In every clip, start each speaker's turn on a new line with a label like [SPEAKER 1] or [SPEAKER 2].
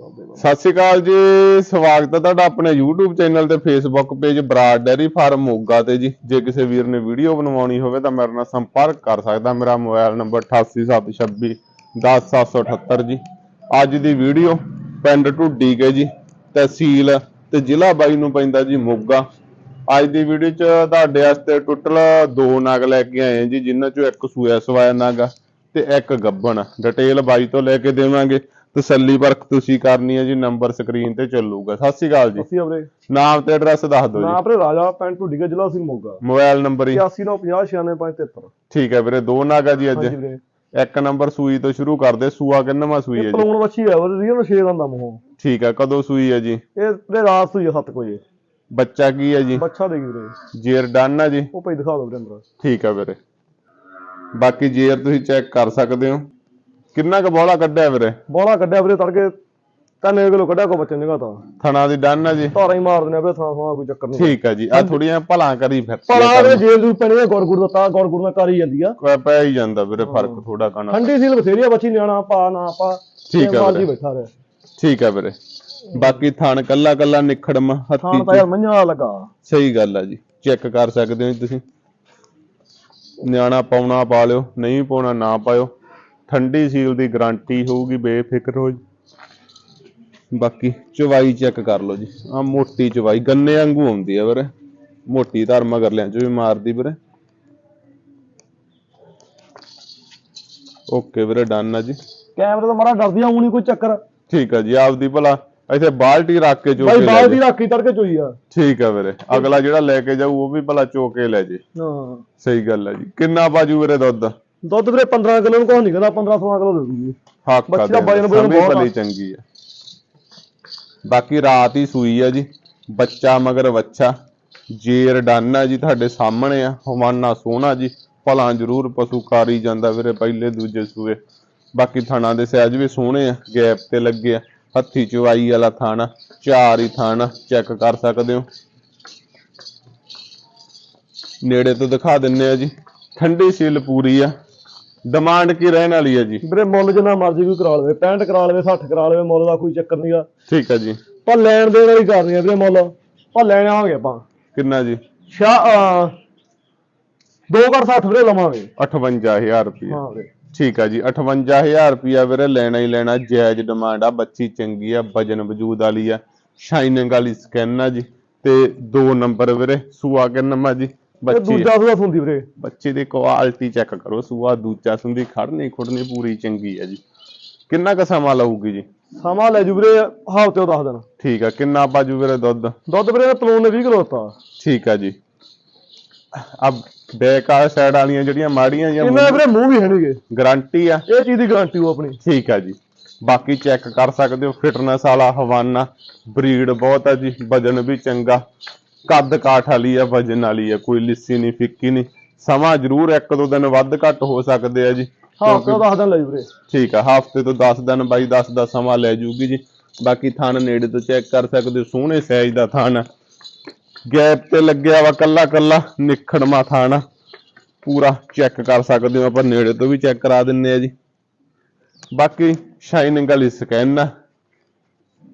[SPEAKER 1] ਸਤਿ ਸ਼੍ਰੀ ਅਕਾਲ ਜੀ, ਸਵਾਗਤ ਹੈ ਤੁਹਾਡਾ ਆਪਣੇ YouTube ਚੈਨਲ ਤੇ Facebook page Brar dairy farm Moga ਤੇ ਜੀ। ਜੇ ਕਿਸੇ ਵੀਰ ਨੇ ਵੀਡੀਓ ਬਣਵਾਉਣੀ ਹੋਵੇ ਤਾਂ ਮੇਰੇ ਨਾਲ ਸੰਪਰਕ ਕਰ ਸਕਦਾ। ਮੇਰਾ ਮੋਬਾਈਲ ਨੰਬਰ 8876 10778 ਜੀ। ਅੱਜ ਦੀ ਵੀਡੀਓ ਪਿੰਡ ਢੁੱਡੀ ਕੇ ਜੀ, ਤਹਿਸੀਲ ਤੇ ਜ਼ਿਲ੍ਹਾ ਬਾਈ ਨੂੰ ਪੈਂਦਾ ਜੀ, ਮੋਗਾ। ਅੱਜ ਦੀ ਵੀਡੀਓ 'ਚ ਤੁਹਾਡੇ ਵਾਸਤੇ ਟੋਟਲ ਦੋ ਨਗ ਲੈ ਕੇ ਆਏ ਹਾਂ ਜੀ, ਜਿਨ੍ਹਾਂ 'ਚੋਂ ਇੱਕ ਸੂਆ ਸਵਾਇਆ ਨਗ ਆ ਤੇ ਇੱਕ ਗੱਬਣ। ਡਿਟੇਲ ਬਾਈ ਤੋਂ ਲੈ ਕੇ ਦੇਵਾਂਗੇ। ਤਸੱਲੀ ਪਰਖ ਤੁਸੀਂ ਕਰਨੀ ਹੈ ਜੀ ਨੰਬਰ ਸਕਰੀਨ ਤੇ ਚੱਲੂਗਾ। ਸਤਿ ਸ਼੍ਰੀ ਅਕਾਲ ਜੀ।
[SPEAKER 2] ਅਸੀਂ ਵੀਰੇ।
[SPEAKER 1] ਨਾਮ ਤੇ ਐਡਰੈਸ ਦੱਸ ਦਿਓ ਜੀ।
[SPEAKER 2] ਆਪਣੇ ਰਾਜਾ ਪਿੰਡ ਢੁੱਡੀ ਦਾ ਜ਼ਿਲ੍ਹਾ ਸਿੰਘ ਮੋਗਾ
[SPEAKER 1] ਮੋਬਾਈਲ ਨੰਬਰ ਹੀ।
[SPEAKER 2] 8950966573
[SPEAKER 1] ਠੀਕ ਹੈ ਵੀਰੇ ਦੋ ਨਗ ਜੀ ਅੱਜ। ਇੱਕ ਨੰਬਰ ਸੂਈ ਤੋਂ ਸ਼ੁਰੂ ਕਰਦੇ ਸੂਆ ਕਿੰਨਵਾਂ ਸੂਈ ਹੈ ਜੀ?
[SPEAKER 2] ਪਲੂਣ ਵੱਛੀ ਹੈ ਉਹ ਰੀਅਲ ਸ਼ੇਰ ਦਾ ਮੂੰਹ।
[SPEAKER 1] ਠੀਕ ਹੈ ਕਦੋਂ ਸੂਈ ਹੈ ਜੀ?
[SPEAKER 2] ਇਹ ਵੀਰੇ ਰਾਤ ਹੋਈ 7 ਵਜੇ।
[SPEAKER 1] ਬੱਚਾ ਕੀ ਹੈ ਜੀ?
[SPEAKER 2] ਬੱਚਾ ਦੇ ਵੀਰੇ।
[SPEAKER 1] ਜੇਰ ਡਨ ਹੈ ਜੀ?
[SPEAKER 2] ਉਹ ਭਾਈ ਦਿਖਾ ਦਿਓ ਵੀਰੇ ਅੰਦਰ।
[SPEAKER 1] ਠੀਕ ਹੈ ਵੀਰੇ। ਬਾਕੀ ਜੇਰ ਤੁਸੀਂ ਚੈੱਕ ਕਰ ਸਕਦੇ ਹੋ। ਕਿੰਨਾ ਕੁ ਬੋਲਾ ਕੱਢਿਆ ਵੀਰੇ?
[SPEAKER 2] ਬੋਲਾ ਕੱਢਿਆ ਵੀਰੇ ਤੜਕੇ ਤਿੰਨ ਕਿਲੋ ਕੱਢਿਆ ਕੋ ਬੱਚੇ ਨਿਗਾ ਤਾਂ।
[SPEAKER 1] ਥਣਾ ਦੀ ਡਨ ਹੈ ਜੀ।
[SPEAKER 2] ਧਾਰਾ ਹੀ ਮਾਰ ਦਿੰਦੇ ਆ ਵੀਰੇ ਥਾਂ ਥਾਂ ਕੋਈ ਚੱਕਰ ਨਹੀਂ।
[SPEAKER 1] ਠੀਕ ਹੈ ਜੀ ਆ ਥੋੜੀਆਂ ਭਲਾਂ ਕਰੀ ਫਿਰ।
[SPEAKER 2] ਆ ਵੀਰੇ ਜੇਲ ਦੂ ਪੈਣੀ ਗੌਰ ਗੁੜ ਦਾ ਤਾਂ ਗੌਰ ਗੁੜ ਨਾਲ ਕਰੀ ਜਾਂਦੀ ਆ।
[SPEAKER 1] ਪੈ ਹੀ ਜਾਂਦਾ ਵੀਰੇ ਫ਼ਰਕ ਥੋੜਾ ਕਣਾ
[SPEAKER 2] ਠੰਡੀ ਸੀਲ ਬਥੇਰੀ ਆ ਬੱਚੀ ਨਿਆਣਾ ਪਾ ਨਾ ਪਾ
[SPEAKER 1] ਠੀਕ
[SPEAKER 2] ਮਰਜ਼ੀ
[SPEAKER 1] ਵੀਰੇ।
[SPEAKER 2] ਬੈਠਾ ਰਿਹਾ।
[SPEAKER 1] ਠੀਕ ਹੈ ਵੀਰੇ। ਬਾਕੀ ਥਣ ਕੱਲਾ ਕੱਲਾ ਨਿਖੜਮ
[SPEAKER 2] ਥਾਂ
[SPEAKER 1] ਹੱਥੀ
[SPEAKER 2] ਤਾਂ ਯਾਰ ਮੰਝਾਂ ਲੱਗਾ।
[SPEAKER 1] ਸਹੀ ਗੱਲ ਆ ਜੀ ਚੈੱਕ ਕਰ ਸਕਦੇ ਹੋ ਤੁਸੀਂ। ਨਿਆਣਾ ਪਾਉਣਾ ਪਾ ਲਿਓ ਨਹੀਂ ਪਾਉਣਾ ਨਾ ਪਾਇਓ। ਠੰਡੀ ਸੀਲ ਦੀ ਗਾਰੰਟੀ ਹੋਊਗੀ ਬੇਫਿਕਰ ਹੋ ਜੀ। ਬਾਕੀ ਚਵਾਈ ਚੈੱਕ ਕਰ ਲਓ ਜੀ। ਆ ਮੋਟੀ ਚਵਾਈ ਗੰਨੇ ਵਾਂਗੂ ਆਉਂਦੀ ਆ ਵੀਰੇ। ਮੋਟੀ ਧਰ ਮਗਰ ਲਿਆਂ ਚ ਵੀ ਮਾਰਦੀ ਵੀਰੇ। ਓਕੇ ਵੀਰੇ ਡਨ ਆ ਜੀ।
[SPEAKER 2] ਕੈਮਰੇ ਤੋਂ ਮਾਰਾ ਡਰਦੀ ਆ ਊਂ ਨੀ ਕੋਈ ਚੱਕਰ।
[SPEAKER 1] ਠੀਕ ਆ ਜੀ ਆਪਦੀ ਭਲਾ ਇੱਥੇ ਬਾਲਟੀ ਰੱਖ ਕੇ ਚੋ
[SPEAKER 2] ਬਾਈ
[SPEAKER 1] ਕੇ ਲੈ
[SPEAKER 2] ਬਾਲ ਦੀ
[SPEAKER 1] ਜੇ।
[SPEAKER 2] ਰਾਖੀ ਤੜਕੇ ਚੋਈ ਆ।
[SPEAKER 1] ਠੀਕ ਆ ਵੀਰੇ ਅਗਲਾ ਜਿਹੜਾ ਲੈ ਕੇ ਜਾਊ ਉਹ ਵੀ ਭਲਾ ਚੋ ਕੇ ਲੈ ਜੇ।
[SPEAKER 2] ਹਾਂ।
[SPEAKER 1] ਸਹੀ ਗੱਲ ਹੈ ਜੀ। ਕਿੰਨਾ ਬਾਜੂ ਵੀਰੇ ਦੁੱਧ?
[SPEAKER 2] ਦੁੱਧ ਵੀਰੇ 15 ਕਿਲੋ ਨੂੰ ਕੋਈ ਨਹੀਂ ਕਹਿੰਦਾ 15 16 ਕਿਲੋ ਦੇ ਦੂਗੀ।
[SPEAKER 1] ਹੱਕ
[SPEAKER 2] ਬੱਚੀ ਦਾ ਵਜਨ ਵਜਨ ਬਹੁਤ
[SPEAKER 1] ਚੰਗੀ ਹੈ ਬਾਕੀ ਰਾਤ ਹੀ ਸੂਈ ਆ ਜੀ ਬੱਚਾ ਮਗਰ ਵੱਛਾ। ਜੇਰ ਡਨ ਜੀ ਤੁਹਾਡੇ ਸਾਹਮਣੇ ਆ ਹਵਾਨਾ ਸੋਹਣਾ ਜੀ। ਭਲਾਂ ਜ਼ਰੂਰ ਪਸ਼ੂ ਕਾਰੀ ਜਾਂਦਾ ਵੀਰੇ ਪਹਿਲੇ ਦੂਜੇ ਸੂਏ। ਬਾਕੀ ਥਾਣਾ ਦੇ ਸਾਈਜ਼ ਵੀ ਸੋਹਣੇ ਆ ਗੈਪ ਤੇ ਲੱਗੇ ਆ। ਹੱਥੀ ਚਵਾਈ ਵਾਲਾ ਥਾਣਾ ਚਾਰ ਹੀ ਥਾਣਾ ਚੈੱਕ ਕਰ ਸਕਦੇ ਹੋ। ਨੇੜੇ ਤੋਂ ਦਿਖਾ ਦਿੰਨੇ ਆ ਜੀ ਠੰਡੀ ਸੀਲ ਪੂਰੀ ਆ। ਡਿਮਾਂਡ ਕੀ ਰਹਿਣ ਵਾਲੀ ਹੈ ਜੀ?
[SPEAKER 2] ਵੀਰੇ ਮੁੱਲ ਜਿੰਨਾ ਮਰਜ਼ੀ ਕੋਈ ਕਰਾ ਲਵੇ 65 ਕਰਾ ਲਵੇ 60 ਕਰਾ ਲਵੇ ਮੁੱਲ ਦਾ ਕੋਈ ਚੱਕਰ ਨਹੀਂਗਾ
[SPEAKER 1] ਠੀਕ ਹੈ ਜੀ।
[SPEAKER 2] ਪਰ ਲੈਣ ਦੇਣ ਵਾਲੀ ਕਰਨੀ ਆ ਵੀਰੇ ਮੁੱਲ। ਪਰ ਲੈਣ ਆਵਾਂਗੇ ਆਪਾਂ।
[SPEAKER 1] ਕਿੰਨਾ ਜੀ?
[SPEAKER 2] ਸ਼ਾ 2 ਕਰ 60 ਵੀਰੇ ਲਵਾਂਗੇ।
[SPEAKER 1] 58000 ਰੁਪਏ
[SPEAKER 2] ਹਾਂ ਵੀਰੇ।
[SPEAKER 1] ਠੀਕ ਆ ਜੀ 58000 ਰੁਪਿਆ ਵੀਰੇ ਲੈਣਾ ਹੀ ਲੈਣਾ। ਜਾਇਜ਼ ਡਿਮਾਂਡ ਆ ਬੱਚੀ ਚੰਗੀ ਆ ਵਜਨ ਵਜੂਦ ਵਾਲੀ ਆ। ਸ਼ਾਈਨਿੰਗ ਵਾਲੀ ਸਕਿਨ ਆ ਜੀ। ਤੇ ਦੋ ਨੰਬਰ ਵੀਰੇ ਸੂਆ ਕਿੰਨਾ ਜੀ? ਬੱਚੀ
[SPEAKER 2] ਦੂਜਾ ਸੂਆ ਹੁੰਦੀ ਵੀਰੇ।
[SPEAKER 1] ਬੱਚੀ ਦੀ ਕੁਆਲਿਟੀ ਚੈੱਕ ਕਰੋ ਸੂਆ ਦੂਜਾ ਸੁੰਦੀ ਖੜਨੀ ਖੁੜਨੀ ਪੂਰੀ ਚੰਗੀ ਆ ਜੀ। ਕਿੰਨਾ ਕੁ ਸਮਾਂ ਲਊਗੀ ਜੀ?
[SPEAKER 2] ਸਮਾਂ ਲੈ ਜੂ ਵੀਰੇ ਹਫ਼ਤੇ ਉਹ ਦੱਸ ਦੇਣ
[SPEAKER 1] ਠੀਕ ਆ ਕਿੰਨਾ ਬਾਜੂ ਵੀਰੇ ਦੁੱਧ?
[SPEAKER 2] ਦੁੱਧ ਵੀਰੇ ਪਲੂਨ ਨੇ 20 ਕਿਲੋ ਦਿੱਤਾ।
[SPEAKER 1] ਠੀਕ ਆ ਜੀ। ਆ ਬੈਕ ਆ ਸਾਈਡ ਵਾਲੀਆਂ ਜਿਹੜੀਆਂ ਮਾੜੀਆਂ ਜਾਂ
[SPEAKER 2] ਇਹਨਾਂ ਦੇ ਵੀਰੇ ਮੂੰਹ ਵੀ ਹੈ ਨਹੀਂਗੇ
[SPEAKER 1] ਗਾਰੰਟੀ ਆ?
[SPEAKER 2] ਇਹ ਚੀਜ਼ ਦੀ ਗਾਰੰਟੀ ਉਹ ਆਪਣੀ।
[SPEAKER 1] ਠੀਕ ਆ ਜੀ। ਬਾਕੀ ਚੈੱਕ ਕਰ ਸਕਦੇ ਹੋ ਫਿਟਨੈਸ ਵਾਲਾ ਹਵਾਨਾ। ਬਰੀਡ ਬਹੁਤ ਆ ਜੀ ਵਜਨ ਵੀ ਚੰਗਾ। ਕੱਦ ਕਾਠ ਵਾਲੀ ਆ ਵਜਨ ਵਾਲੀ ਆ ਕੋਈ ਲਿੱਸੀ ਨਹੀਂ ਫਿੱਕੀ ਨਹੀਂ। ਸਮਾਂ ਜ਼ਰੂਰ ਇੱਕ ਦੋ ਦਿਨ ਵੱਧ ਘੱਟ ਹੋ ਸਕਦੇ ਆ ਜੀ।
[SPEAKER 2] ਹਫ਼ਤੇ ਉਹ ਦੱਸ ਦੇਣ ਲੈ ਜੂ ਵੀਰੇ।
[SPEAKER 1] ਠੀਕ ਆ ਹਫ਼ਤੇ ਤੋਂ 10 ਦਿਨ ਬਾਈ 10 ਦਾ ਸਮਾਂ ਲੈ ਜੂਗੀ ਜੀ। ਬਾਕੀ ਥਣ ਨੇੜੇ ਤੋਂ ਚੈੱਕ ਕਰ ਸਕਦੇ ਹੋ ਸੋਹਣੇ ਸਾਈਜ਼ ਦਾ ਥਣ ਆ। ਗੈਪ ਤੇ ਲੱਗਿਆ ਵਾ ਕੱਲਾ ਕੱਲਾ ਨਿਖੜਮਾ ਥਣ ਆ। ਪੂਰਾ ਚੈੱਕ ਕਰ ਸਕਦੇ ਹੋ ਆਪਾਂ ਨੇੜੇ ਤੋਂ ਵੀ ਚੈੱਕ ਕਰਾ ਦਿੰਨੇ ਆ ਜੀ। ਬਾਕੀ ਸ਼ਾਈਨਿੰਗ ਵਾਲੀ ਸਕੈਨ ਆ।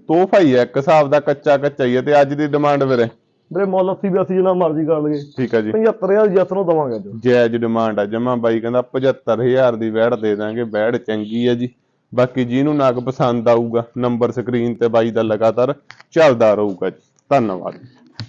[SPEAKER 1] ਤੋਹਫਾ ਹੀ ਹੈ ਇੱਕ ਹਿਸਾਬ ਦਾ ਕੱਚਾ ਕੱਚਾ ਹੀ ਹੈ ਤੇ ਅੱਜ ਦੀ ਡਿਮਾਂਡ ਵੀਰੇ।
[SPEAKER 2] ਵੀਰੇ ਮੁੱਲ 80 82 ਜਿੰਨਾ ਮਰਜ਼ੀ ਕਰ ਲਈਏ।
[SPEAKER 1] ਠੀਕ ਆ ਜੀ।
[SPEAKER 2] 75000 ਜੱਤ ਨੂੰ ਦਵਾਂਗੇ ਅੱਜ।
[SPEAKER 1] ਜਾਇਜ਼ ਡਿਮਾਂਡ ਆ ਜਮਾ ਬਾਈ ਕਹਿੰਦਾ 75000 ਦੀ ਵੈੜ ਦੇ ਦਾਂਗੇ ਵੈੜ ਚੰਗੀ ਹੈ ਜੀ। ਬਾਕੀ ਜਿਹਨੂੰ ਨਗ ਪਸੰਦ ਆਊਗਾ ਨੰਬਰ ਸਕਰੀਨ ਤੇ ਬਾਈ ਦਾ ਲਗਾਤਾਰ ਚੱਲਦਾ ਰਹੂਗਾ ਜੀ। ਧੰਨਵਾਦ।